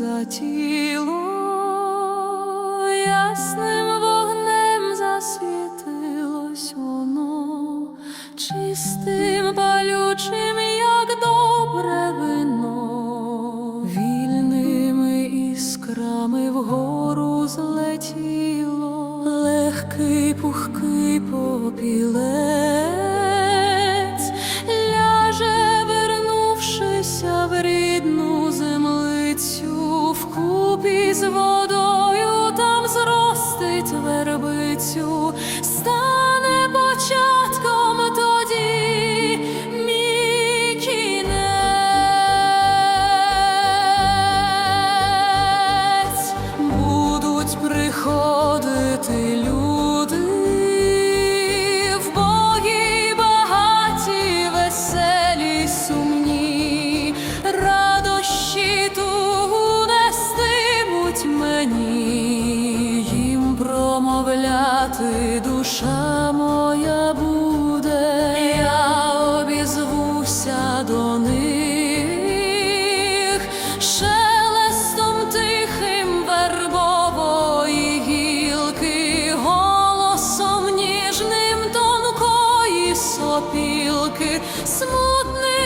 за тіло, ясним вогнем засвітилось воно, чистим палючим, як добре вино, вільними іскрами вгору злетіло, легкий пухкий попілець, ляже, вернувшися в рідну вкупі з водою ти душа моя буде, я обізвуся до них, шелестом тихим вербової гілки, голосом ніжним тонкої сопілки, смутним.